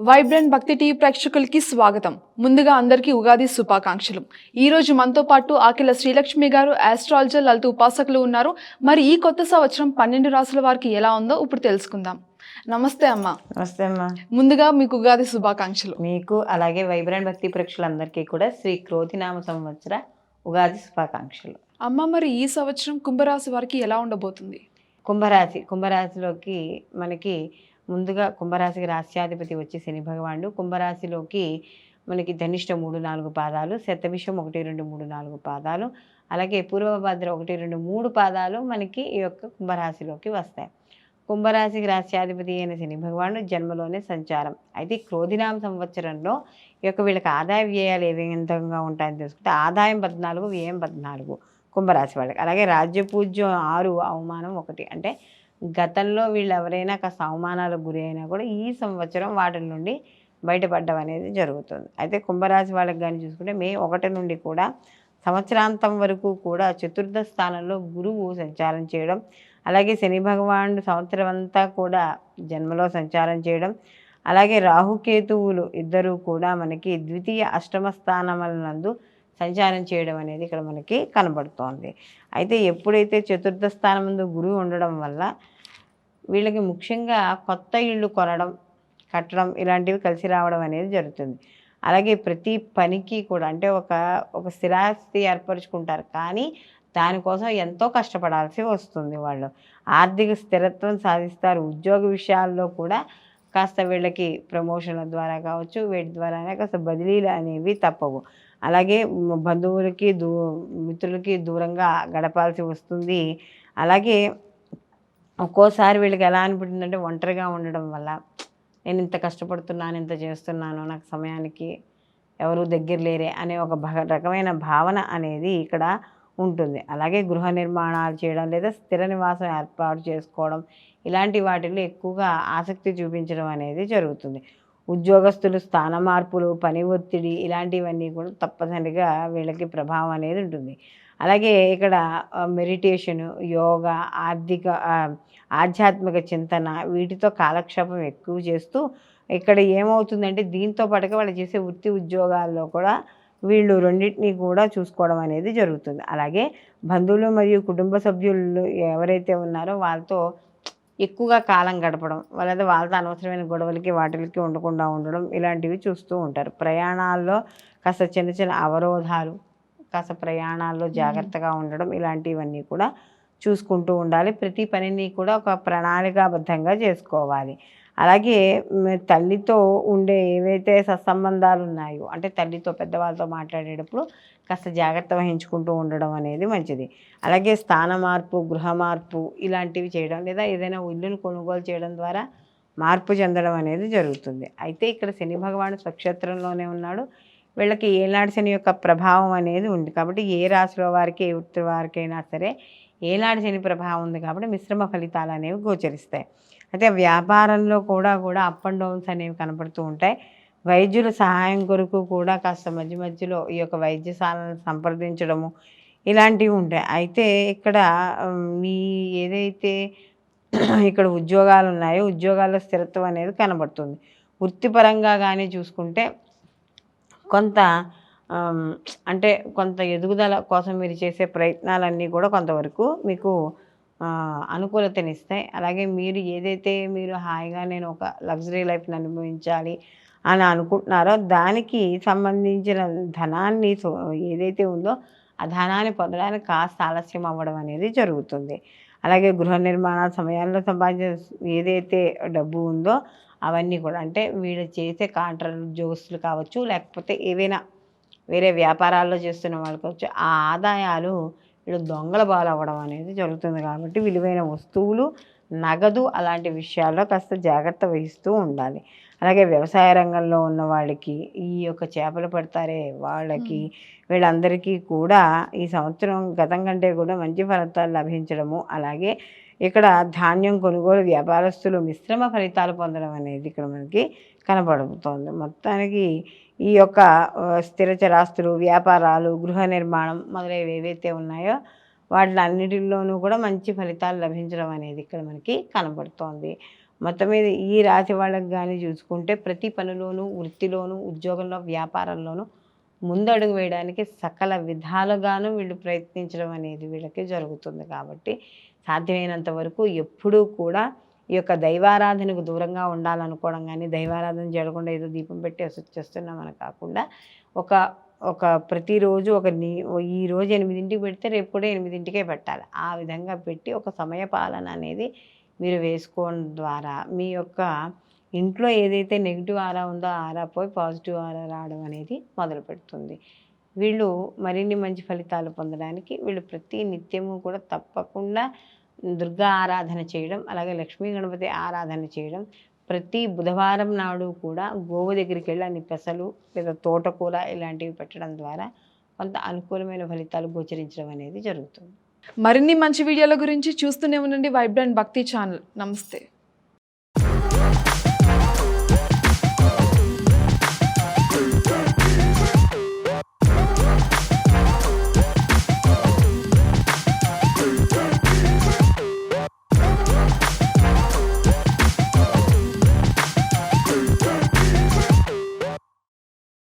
Vibrant భక్తి TV ప్రేక్షకులకి స్వాగతం. ముందుగా అందరికీ ఉగాది శుభాకాంక్షలు. ఈ రోజు మనతో పాటు ఆకిల శ్రీలక్ష్మి గారు ఆస్ట్రాలజర్ లలిత ఉపాసకులు ఉన్నారు. మరి ఈ కొత్త సంవత్సరం పన్నెండు రాసుల వారికి ఎలా ఉందో ఇప్పుడు తెలుసుకుందాం. నమస్తే అమ్మ. నమస్తే అమ్మా. ముందుగా మీకు ఉగాది శుభాకాంక్షలు. మీకు అలాగే వైబ్రెంట్ భక్తి ప్రేక్షకులందరికీ కూడా శ్రీ క్రోధినామ సంవత్సర ఉగాది శుభాకాంక్షలు. అమ్మ మరి ఈ సంవత్సరం కుంభరాశి వారికి ఎలా ఉండబోతుంది? కుంభరాశి కుంభరాశిలోకి మనకి ముందుగా కుంభరాశికి రాశ్యాధిపతి వచ్చి శని భగవానుడు. కుంభరాశిలోకి మనకి ధనిష్ట మూడు నాలుగు పాదాలు శతభిషం ఒకటి రెండు మూడు నాలుగు పాదాలు అలాగే పూర్వభద్ర ఒకటి రెండు మూడు పాదాలు మనకి ఈ యొక్క కుంభరాశిలోకి వస్తాయి. కుంభరాశికి రాశ్యాధిపతి అయిన శని భగవానుడు జన్మలోనే సంచారం. అయితే క్రోధినాం క్రోధినామ సంవత్సరంలో ఈ యొక్క వీళ్ళకి ఆదాయ వ్యయాలు ఏ విధంగా ఉంటాయని తెలుసుకుంటే ఆదాయం పద్నాలుగు వ్యయం పద్నాలుగు కుంభరాశి వాళ్ళకి. అలాగే రాజ్యపూజ్యం ఆరు అవమానం ఒకటి. అంటే గతంలో వీళ్ళు ఎవరైనా కాస్త అవమానాలకు గురి అయినా కూడా ఈ సంవత్సరం వాటి నుండి బయటపడడం అనేది జరుగుతుంది. అయితే కుంభరాశి వాళ్ళకి కానీ చూసుకుంటే మే ఒకటి నుండి కూడా సంవత్సరాంతం వరకు కూడా చతుర్థ స్థానంలో గురువు సంచారం చేయడం అలాగే శని భగవానుడు సంవత్సరం అంతా కూడా జన్మలో సంచారం చేయడం అలాగే రాహుకేతువులు ఇద్దరూ కూడా మనకి ద్వితీయ అష్టమ స్థానములందు సంచారం చేయడం అనేది ఇక్కడ మనకి కనబడుతోంది. అయితే ఎప్పుడైతే చతుర్థ స్థానం ముందు గురువు ఉండడం వల్ల వీళ్ళకి ముఖ్యంగా కొత్త ఇళ్ళు కొనడం కట్టడం ఇలాంటివి కలిసి రావడం అనేది జరుగుతుంది. అలాగే ప్రతి పనికి కూడా అంటే ఒక ఒక స్థిరాస్తి ఏర్పరచుకుంటారు. కానీ దానికోసం ఎంతో కష్టపడాల్సి వస్తుంది వాళ్ళు. ఆర్థిక స్థిరత్వం సాధిస్తారు. ఉద్యోగ విషయాల్లో కూడా కాస్త వీళ్ళకి ప్రమోషన్ల ద్వారా కావచ్చు వీటి ద్వారానే కాస్త బదిలీలు అనేవి తప్పవు. అలాగే బంధువులకి దూ మిత్రులకి దూరంగా గడపాల్సి వస్తుంది. అలాగే ఒక్కోసారి వీళ్ళకి ఎలా అనిపించిందంటే ఒంటరిగా ఉండడం వల్ల. నేను ఇంత కష్టపడుతున్నాను ఇంత చేస్తున్నాను నాకు సమయానికి ఎవరు దగ్గర లేరే అనే ఒక రకమైన భావన అనేది ఇక్కడ ఉంటుంది. అలాగే గృహ నిర్మాణాలు చేయడం లేదా స్థిర నివాసం ఏర్పాటు చేసుకోవడం ఇలాంటి వాటిల్లో ఎక్కువగా ఆసక్తి చూపించడం అనేది జరుగుతుంది. ఉద్యోగస్తులు స్థాన మార్పులు పని ఒత్తిడి ఇలాంటివన్నీ కూడా తప్పనిసరిగా వీళ్ళకి ప్రభావం అనేది ఉంటుంది. అలాగే ఇక్కడ మెడిటేషన్ యోగా ఆర్థిక ఆధ్యాత్మిక చింతన వీటితో కాలక్షేపం ఎక్కువ చేస్తూ ఇక్కడ ఏమవుతుందంటే దీంతో పాటుగా వాళ్ళు చేసే వృత్తి ఉద్యోగాల్లో కూడా వీళ్ళు రెండింటినీ కూడా చూసుకోవడం అనేది జరుగుతుంది. అలాగే బంధువులు మరియు కుటుంబ సభ్యులు ఎవరైతే ఉన్నారో వాళ్ళతో ఎక్కువగా కాలం గడపడం లేదా వాళ్ళతో అనవసరమైన గొడవలకి వాటికి ఉండకుండా ఉండడం ఇలాంటివి చూస్తూ ఉంటారు. ప్రయాణాల్లో కాస్త చిన్న చిన్న అవరోధాలు కాస్త ప్రయాణాల్లో జాగ్రత్తగా ఉండడం ఇలాంటివన్నీ కూడా చూసుకుంటూ ఉండాలి. ప్రతి పనిని కూడా ఒక ప్రణాళికాబద్ధంగా చేసుకోవాలి. అలాగే తల్లితో ఉండే ఏవైతే సత్సంబంధాలు ఉన్నాయో అంటే తల్లితో పెద్దవాళ్ళతో మాట్లాడేటప్పుడు కాస్త జాగ్రత్త వహించుకుంటూ ఉండడం అనేది మంచిది. అలాగే స్థాన మార్పు గృహ మార్పు ఇలాంటివి చేయడం లేదా ఏదైనా ఇల్లును కొనుగోలు చేయడం ద్వారా మార్పు చెందడం అనేది జరుగుతుంది. అయితే ఇక్కడ శని భగవాను స్వక్షేత్రంలోనే ఉన్నాడు. వీళ్ళకి ఏనాడు శని యొక్క ప్రభావం అనేది ఉంది. కాబట్టి ఏ రాశిలో వారికి ఏ వృత్తి వారికైనా సరే ఏనాడు శని ప్రభావం ఉంది కాబట్టి మిశ్రమ ఫలితాలు అనేవి గోచరిస్తాయి. అయితే వ్యాపారంలో కూడా కూడా అప్ అండ్ డౌన్స్ అనేవి కనపడుతూ ఉంటాయి. వైద్యుల సహాయం కొరకు కూడా కాస్త మధ్య మధ్యలో ఈ యొక్క వైద్యశాలను సంప్రదించడము ఇలాంటివి ఉంటాయి. అయితే ఇక్కడ మీ ఏదైతే ఇక్కడ ఉద్యోగాలు ఉన్నాయో ఉద్యోగాల్లో స్థిరత్వం అనేది కనబడుతుంది. వృత్తిపరంగా కానీ చూసుకుంటే కొంత అంటే కొంత ఎదుగుదల కోసం మీరు చేసే ప్రయత్నాలన్నీ కూడా కొంతవరకు మీకు అనుకూలతనిస్తాయి. అలాగే మీరు ఏదైతే మీరు హాయిగా నేను ఒక లగ్జరీ లైఫ్ని అనుభవించాలి అని అనుకుంటున్నారో దానికి సంబంధించిన ధనాన్ని సో- ఏదైతే ఉందో ఆ ధనాన్ని పొందడానికి కాస్త ఆలస్యం అవ్వడం అనేది జరుగుతుంది. అలాగే గృహ నిర్మాణ సమయాల్లో సంపాదించిన ఏదైతే డబ్బు ఉందో అవన్నీ కూడా. అంటే వీళ్ళు చేసే కాంట్రాక్ట్ ఉద్యోగస్తులు కావచ్చు లేకపోతే ఏవైనా వేరే వ్యాపారాల్లో చేస్తున్న వాళ్ళు కావచ్చు ఆ ఆదాయాలు వీళ్ళు దొంగల అవ్వడం అనేది జరుగుతుంది కాబట్టి విలువైన వస్తువులు నగదు అలాంటి విషయాల్లో కాస్త జాగ్రత్త వహిస్తూ ఉండాలి. అలాగే వ్యవసాయ రంగంలో ఉన్న వాళ్ళకి ఈ యొక్క చేపలు పడతారే వాళ్ళకి వీళ్ళందరికీ కూడా ఈ సంవత్సరం గతం కంటే కూడా మంచి ఫలితాలు లభించడము అలాగే ఇక్కడ ధాన్యం కొనుగోలు వ్యాపారస్తులు మిశ్రమ ఫలితాలు పొందడం అనేది ఇక్కడ మనకి కనబడుతోంది. మొత్తానికి ఈ యొక్క ఆ, స్థిర చరాస్తులు వ్యాపారాలు గృహ నిర్మాణం మొదలైనవి ఏవైతే ఉన్నాయో వాటిలన్నిటిలోనూ కూడా మంచి ఫలితాలు లభించడం అనేది ఇక్కడ మనకి కనబడుతోంది. మొత్తం మీద ఈ రాశి వాళ్ళకి కానీ చూసుకుంటే ప్రతి పనిలోనూ వృత్తిలోనూ ఉద్యోగంలో వ్యాపారంలోనూ ముందడుగు వేయడానికి సకల విధాలుగాను వీళ్ళు ప్రయత్నించడం అనేది వీళ్ళకి జరుగుతుంది కాబట్టి సాధ్యమైనంత వరకు ఎప్పుడూ కూడా ఈ యొక్క దైవారాధనకు దూరంగా ఉండాలనుకోవడం కానీ దైవారాధన చేయకుండా ఏదో దీపం పెట్టి వచ్చేస్తున్నామని కాకుండా ఒక ఒక ప్రతిరోజు ఒక నీ ఈ రోజు ఎనిమిదింటికి పెడితే రేపు కూడా ఎనిమిదింటికే పెట్టాలి. ఆ విధంగా పెట్టి ఒక సమయ పాలన అనేది మీరు వేసుకోవడం ద్వారా మీ యొక్క ఇంట్లో ఏదైతే నెగిటివ్ ఆరా ఉందో ఆరా పోయి పాజిటివ్ ఆరా రావడం అనేది మొదలు పెడుతుంది. వీళ్ళు మరిన్ని మంచి ఫలితాలు పొందడానికి వీళ్ళు ప్రతి నిత్యము కూడా తప్పకుండా దుర్గా ఆరాధన చేయడం అలాగే లక్ష్మీ గణపతి ఆరాధన చేయడం. ప్రతి బుధవారం నాడు కూడా గోవు దగ్గరికి వెళ్ళి అన్ని పెసలు లేదా తోటకూర ఇలాంటివి పెట్టడం ద్వారా కొంత అనుకూలమైన ఫలితాలు గోచరించడం అనేది జరుగుతుంది. మరిన్ని మంచి వీడియోల గురించి చూస్తూనే ఉండండి వైబ్రెంట్ భక్తి ఛానల్. నమస్తే.